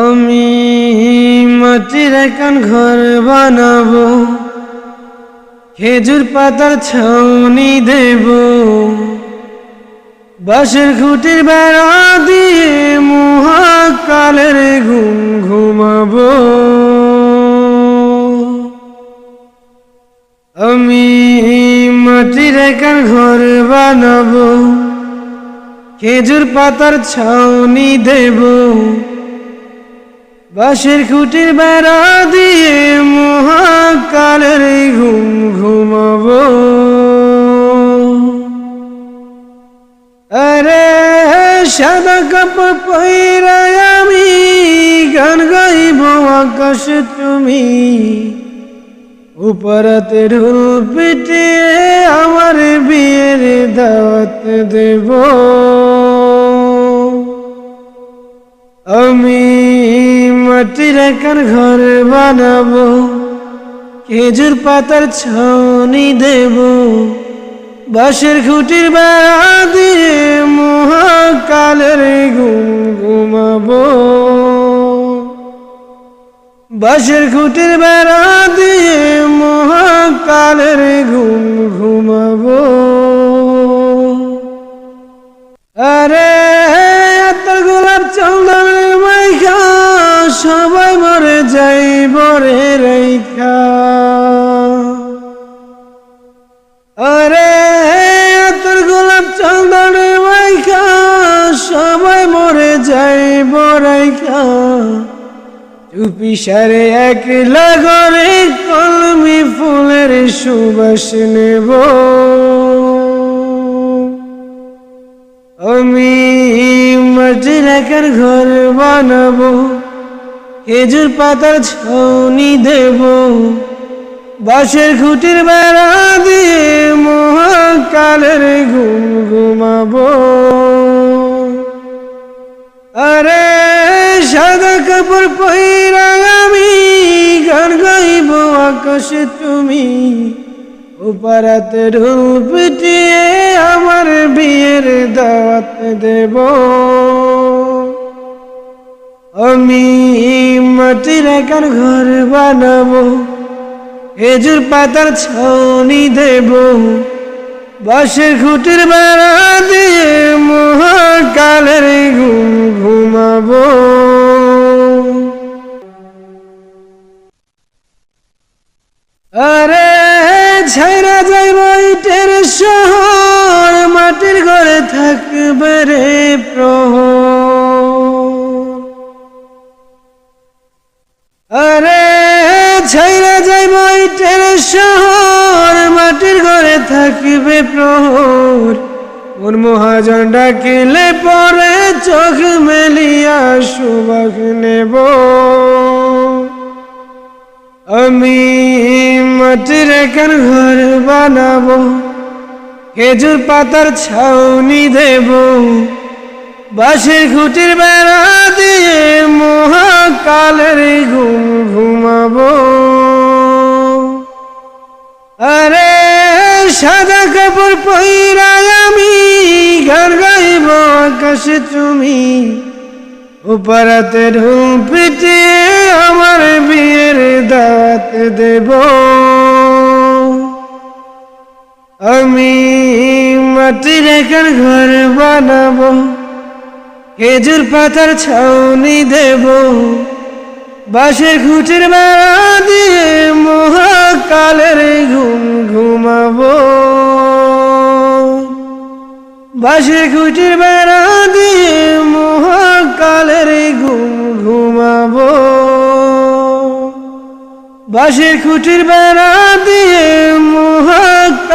আমি মাটির একান ঘর বানাবো, খেজুর পাতার ছাউনি দেব, বাঁশের খুঁটির বেড়া দিয়ে মহাকালের ঘুম ঘুমাবো। আমি মাটির একান ঘর বানাবো, খেজুর পাতার ছাউনি দেব বাঁশের খুঁটির বেড়া দিয়ে মহাকালের ঘুম ঘুমাবো। আরে সাদা পইরায় আমি গান গাইব আকাশে তুমি। উপরাতে ঢোল পিটিয়ে আমার বিয়ের দাওয়াত দেব। আমি মাটির একার ঘর বানাবো, খেজুর পাতার ছাউনি দেব, বাঁশের খুঁটির বেড়া দিয়ে মহাকালের ঘুম ঘুমাবো। বাঁশের খুঁটির বেড়া দিয়ে মহাকালের ঘুম ঘুমাবো। আরে চুপি সারে এক লাগরে কলমি ফুলের সুবাস নেব। আমি একার ঘর বানাবো, খেজুর পাতার ছৌনি দেব। বাঁশের খুঁটির বেড়া দিয়ে মহাকালের ঘুম ঘুমাবো। আরে সাদা কাপড় গাইব আকাশে তুমি উপারাতে ঢোল পিটিয়ে আমার বিয়ের দাওয়াত দেব। আমি মাটির একার ঘর বানাবো, খেজুর পাতার ছাউনি দেব, বাঁশের খুঁটির বেড়া দিয়ে আরে ছাইরা যাইব ইটের শহর, মাটির ঘরে থাকবে রে প্রহর। আরে ছাইরা যাইব ইটের শহর, মাটির ঘরে থাকবে প্রহর। মোর মহাজন ডাকিলে পরে চোখ মেলিয়া সুবাস নেব। আমি মাটির একান ঘর বানাবো, খেজুর পাতার ছাউনি দেব, বাঁশের খুঁটির বেড়া দিয়ে মহাকালের ঘুম ঘুমাবো। আরে সাদা কাপড় পইরায় আমি গান গাইব আকাশে তুমি উপরাতে ঢুল পিটিয়ে আমার বিয়ের দাওয়াত দেব। আমি মাটি একার ঘর বানাবো, খেজুর পাতার ছাউনি দেব। বাঁশের খুঁটির বেড়া দিয়ে মহাকালের ঘুম ঘুমাবো। বাঁশের খুঁটির বেড়া দিয়ে বাঁশের খুঁটির বেড়া দিয়ে মহাকালের